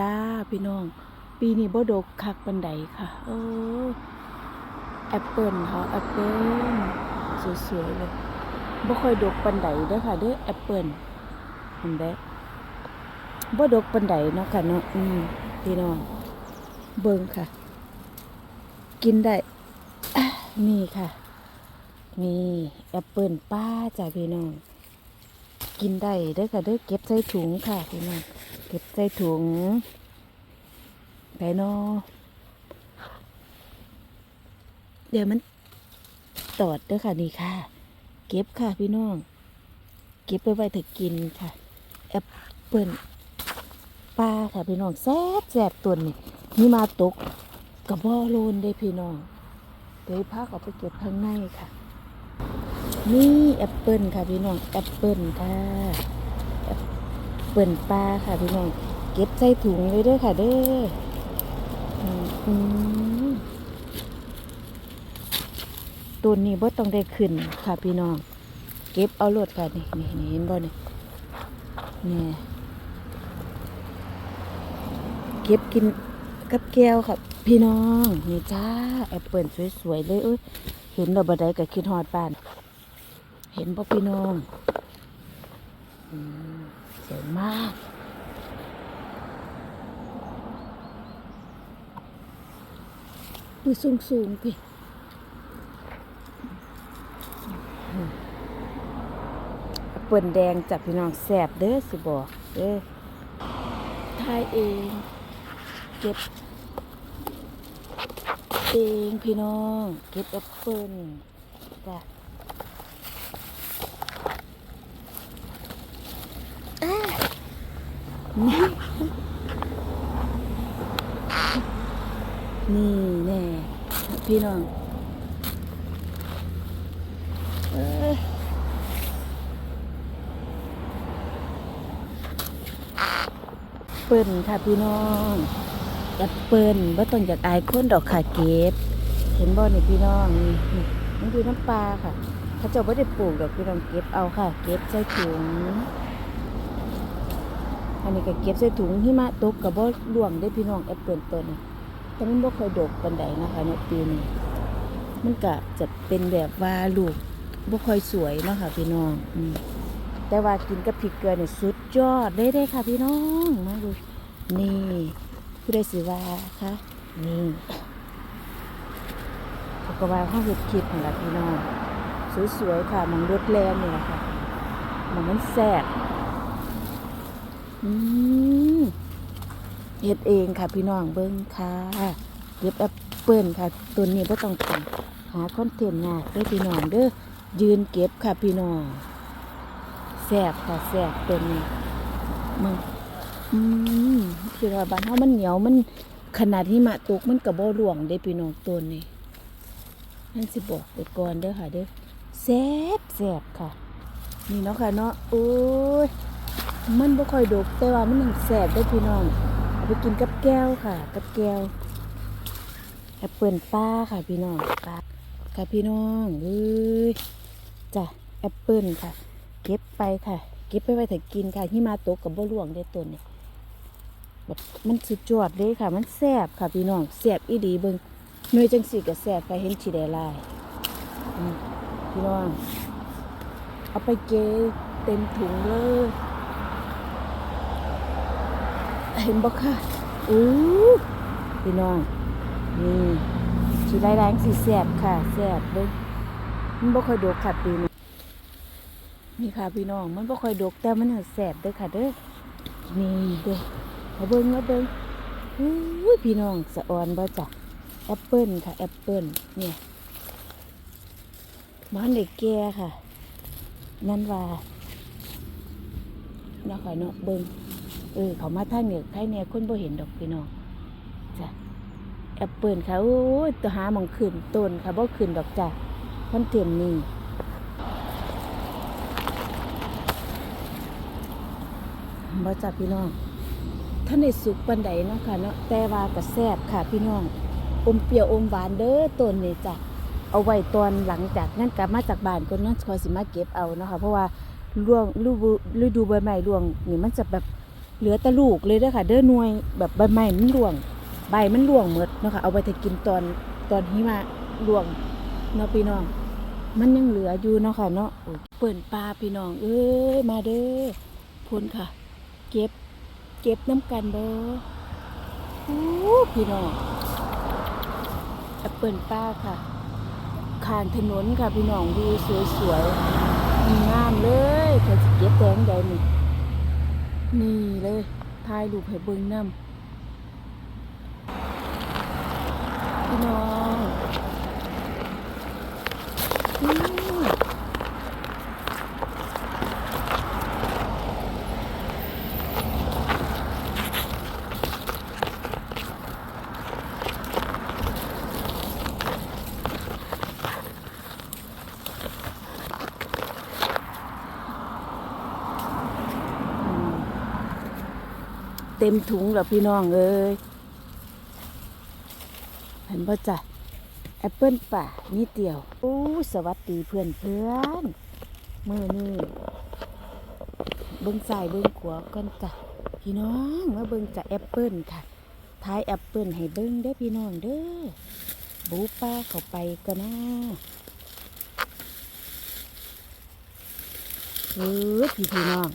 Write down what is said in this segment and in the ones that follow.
จ้าพี่น้อง ปีนี้บ่ดกคักปันใดค่ะ เออแอปเปิลค่ะแอปเปิลสวยๆเลยบ่ค่อยดกปันใดเด้อค่ะเด้อแอปเปิลเห็นได้บ่ดกปันใดเนาะค่ะเนาะอืมพี่น้อง เบิ่งค่ะ กินได้นี่ค่ะนี่แอปเปิลป้าจ้าพี่น้อง กินได้เด้อค่ะเด้อเก็บใส่ถุงค่ะพี่น้อง ก็บใส่ถุงไปนาะเดี๋ยวมันตอดเด้อค่ะนี่ค่ะ เก็บค่ะพี่น้อง เก็บไปไว้ถึงกินค่ะ แอปเปิลปลาค่ะพี่น้องแซ่บแซ่บตัวนี่นี่มาตกกระบอกโลนได้พี่น้องเดี๋ยวพาเขาไปเก็บข้างในค่ะ นี่แอปเปิลค่ะพี่น้องแอปเปิลค่ะแอป เปิลปลาค่ะพี่น้องเก็บใส่ถุงเลยเด้อค่ะเด้ออืมตัวนี้บ่ต้องได้ขึ้นค่ะ พี่น้อง เก็บเอาโลดค่ะนี่นี่นี่เห็นบ่เนี่ยนี่เก็บกินกับแก้วค่ะ พี่น้องนี่จ้าแอปเปิลสวยๆเลยเอ้ยเห็นดอกบัไดก็คิดฮอดบ้าน เห็นป่พี่น้อง สวยมาก ดูสูงสูงๆพี่เปิ่นแดงจับพี่น้องแสบเด้อสิบอกเด้อทายเอง เก็บ เองพี่น้อง เก็บแอปเปิลจ้ะ นี่แน่พี่น้องเปิ้นค่ะพี่น้องแอปเปิ้ลบ่ต้องอยากอายคนดอกค่ะเก็บ เห็นบ่นี่พี่น้องนี่นี่มันคือน้ำปลาค่ะ เขาเจ้าบ่ได้ปลูกดอกพี่น้องเก็บเอาค่ะ เก็บใส่ถุง อันนี้ก็เก็บใส่ถุงหิมะตกกับบ่ร่วงได้พี่น้องแอปเปิลต้นนี้แต่มันบ่ค่อยดกปานใดนะคะในปีนี้มันก็จะเป็นแบบว่าลูกบ่ค่อยสวยเนาะค่ะพี่น้องอืมแต่ว่ากินกับพริกเกลือเนี่ยสุดยอดได้ได้ค่ะพี่น้องมาดูนี่ผู้ใดสิว่าคะนี่เขาก็ว่าห้องเฮ็ดคลิปนั่นล่ะพี่น้องสวยๆค่ะมันรถแรงนี่แหละค่ะมันมันแซ่บ เฮ็ดเองค่ะพี่น้องเบิ้งค่ะเก็บแอปเปิลค่ะตัวนี้บ่ต้องการหาคอนเทนต์ยากเด้อพี่น้องเด้อยืนเก็บค่ะพี่น้องแซ่บค่ะแซ่บตัวนี้มึงอืมคือว่าบ้านเฮามันเหนียวมันขนาดหิมะตกมันก็บ่ร่วงเด้พี่น้องตัวนี้นั่นสิบอกไปก่อนเด้อค่ะเด้อแซ่บแซ่บค่ะ นี่เนาะค่ะเนาะโอ้ย มันบ่ค่อยดกแต่ว่ามันยังแสบได้พี่น้องเอาไปกินกับแก้วค่ะ กับแก้วแอปเปิลป้าค่ะพี่น้องป้าค่ะพี่น้องเอ้ยจ้ะแอปเปิลค่ะ เก็บไปค่ะ เก็บไปไว้ถ้ากินค่ะหิมาตกกับบ่ร่วงได้ต้นนี่ยแบบมันสุดยอดเลยค่ะ มันแซ่บค่ะพี่น้องแซ่บอีดีเบิ่งหน่วยจังสีก็แซ่บไปเห็นฉีดลายพี่น้องเอาไปเกเต็มถุงเลย เห็นบ่ค่ะอู้พี่น้องนี่สีแรงสีแสบค่ะแสบเบิ้งมันบ่ค่อยดกค่ะปีนี้นี่ค่ะพี่น้องมันบ่ค่อยดกแต่มันหัแสบเด้อค่ะเด้อนี่เด้อมาเบิ้งมาเบิ้งอู้พี่น้องสะออนบ่จ้ะแอปเปิลค่ะแอปเปิลเนี่ยมันเด็กแก่ค่ะ นั่นว่าเนาะค่ะเนาะเบิ้ง เออเขามาทางเหนือไทยเนี่ยคนบ่เห็นดอกพี่น้องจ้ะแอปเปิลค่ะโอ้ยตัวหามองขึ้นต้นค่ะบ่ขึ้นดอกจ้ะคอนเทนต์นี่บ่จ้ะพี่น้องท่านได้สุกปันใดเนาะค่ะเนาะแต่ว่าก็แซบค่ะพี่น้อง อมเปรี้ยวอมหวานเด้อต้นนี่จ้ะเอาไว้ตอนหลังจากนั้นกลับมาจากบ้านก็เนาะคอยสิมาเก็บเอาเนาะค่ะเพราะว่าร่วงฤดูฤดูใบไม้ร่วงนี่มันจะแบบ เหลือตะลูกเลยเด้อค่ะ เด้อหน่วยแบบใบไม้มันร่วง ใบมันร่วงหมดเนาะค่ะเอาไปถ้ากินตอนตอนหิมะร่วงเนาะพี่น้อง มันยังเหลืออยู่เนาะค่ะเนาะโอ้เปิ่นปลาพี่น้อง เอ้ยมาเด้อพุนค่ะ เก็บ เก็บน้ำกันเด้อโอ้พี่น้องแอปเปิลป้าค่ะคานถนนค่ะพี่น้องวิวสวยๆงามเลยเธอจะเก็บแตงใดนี่ นี่เลยถ่ายรูปให้เบิ่งน้ำพี่น้องอืม เต็มถุงแล้วพี่น้องเอ้ยเห็นบ่ะจ้ะแอปเปิลป่านี่เดียวโอ้สวัสดีเพื่อนเพื่อนมือนี่เบิ้งซ้ายเบิ้งขวาก่อนจ้ะพี่น้องมาเบิ้งจ้ะแอปเปิลค่ะท้ายแอปเปิลให้เบิ้งเด้อพี่น้องเด้อบูป้าเข้าไปก็นะเออพี่พี่น้อง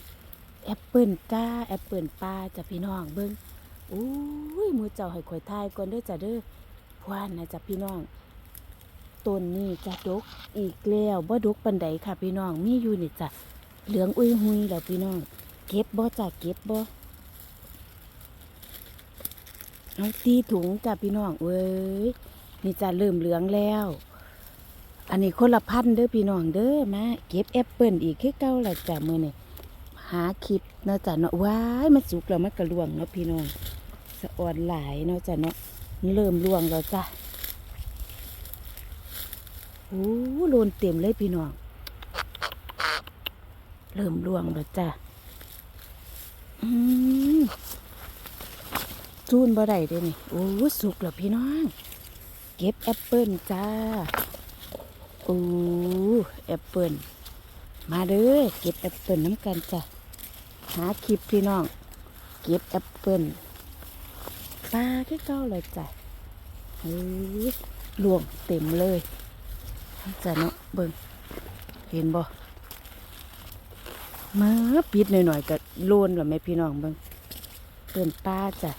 แอปเปิลจ้าแอปเปิลปลาจ้ะพี่น้องเบิ้งโอ้ยมือเจ้าให้ข่อยทายก่อนเด้อจ้ะเด้อพวานนะจ้ะพี่น้องต้นนี้จะดกอีกแล้วบ่ดกปันใดค่ะพี่น้องมีอยู่นี่จ้ะเหลืองอุ้ยหุยแล้วพี่น้อง เก็บบ่จ้ะเก็บบ่เอาตีถุงจ้ะพี่น้องเว้ยนี่จ้ะเริ่มเหลืองแล้ว อันนี้คนละพันเด้อพี่น้องเด้อมาเก็บแอปเปิลอีกคือเก่าละจ้ะมื้อนี้ หาคลิปเนาะจ้ะเนาะว้ายมันสุกแล้วมันกระลวงเนาะพี่น้องสะอ่อนหลายเนาะจ้ะเนาะเริ่มลวงแล้วจ้ะโอ้โลนเต็มเลยพี่น้อง เริ่มลวงแล้วจ้ะจูนบ่ได้เด้นี่โอ้สุกแล้วพี่น้อง เก็บแอปเปิลจ้าโอ้แอปเปิลมาเด้อเก็บแอปเปิลน้ำกันจ้ะ หาคลิปพี่น้อง เก็บแอปเปิลปลาที่เก้าเลยจ้ะเฮ้ยลวงเต็มเลยจ้ะเนาะเบิ่งเห็นบ่มาปิดหน่อยๆก็โลนแล้วแม่พี่น้องเบิ่งเปิ่นปลาจ้ะ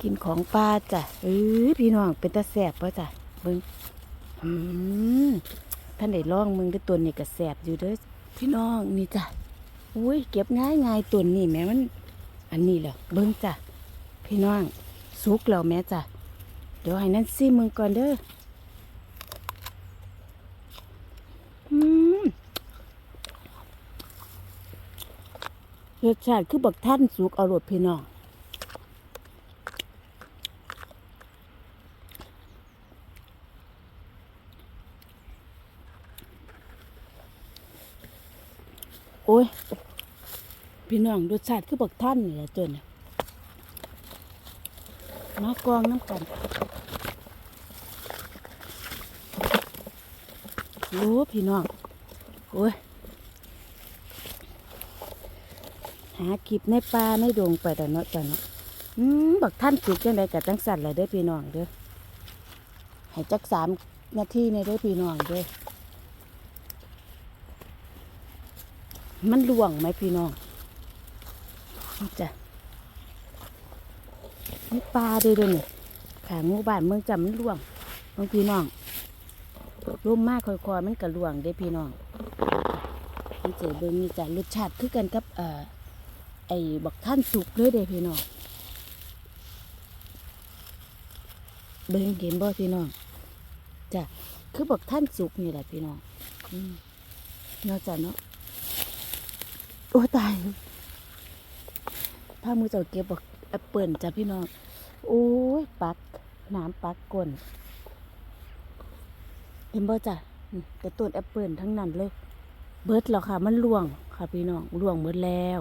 กินของปลาจ้ะเอ้ยพี่น้องเป็นตาแสบป่ะจ้ะเบิ่งอืมท่านได้ลองมึงด้วยตัวนี้ก็แสบอยู่เด้อพี่น้องนี่จ้ะ อุ้ยเก็บง่ายง่ายตัวนี้แม่มัน อันนี้แหละเบิ้งจ้ะพี่น้องสุกแล้วแม่จ้ะเดี๋ยวให้นั่นซิมึงก่อนเด้ออืมรสชาติคือบักท่านสุกเอารสพี่น้องโอ้ย พี่น้องรสชาติคือบักท่านนี่แหละตัวน่ะมากองน้ำกันโอ้พี่น้อง โอ้ย หาคลิปในป่าในดงไปแต่เนาะจ้ะเนาะอืมบักท่านสุกยังไงกับจังสันเลยเด้อพี่น้องเด้อให้จักสามนาทีในเด้อพี่น้องเด้อมันล่วงไหมพี่น้อง จ้ะนี่ปลาด้วยเด้วยนี่ขางูบ้านเมืองจำมันล่วงบางพี่น้องร่มมากคอยๆมันกระล่วงได้พี่น้องนี่เจเบิ้งนี่จ้ะรสชาติคือกันกับเอ่อไอ้บักท่านสุกเลยเด้พี่น้องเบิ้งเห็นบ่พี่น้องจ้ะคือบักท่านสุกนี่แหละพี่น้องอืมเนาะจ้ะเนาะโอ้ตาย ผ้ามือเจ้าเก็บบอกแอปเปิลจ้ะพี่น้อง โอ้ย ปักน้ำปักก้นเห็นบ่จ้ะแต่ต้นแอปเปิลทั้งนั้นเลย เบิดแล้วค่ะ มันล่วงค่ะพี่น้องล่วงหมดแล้ว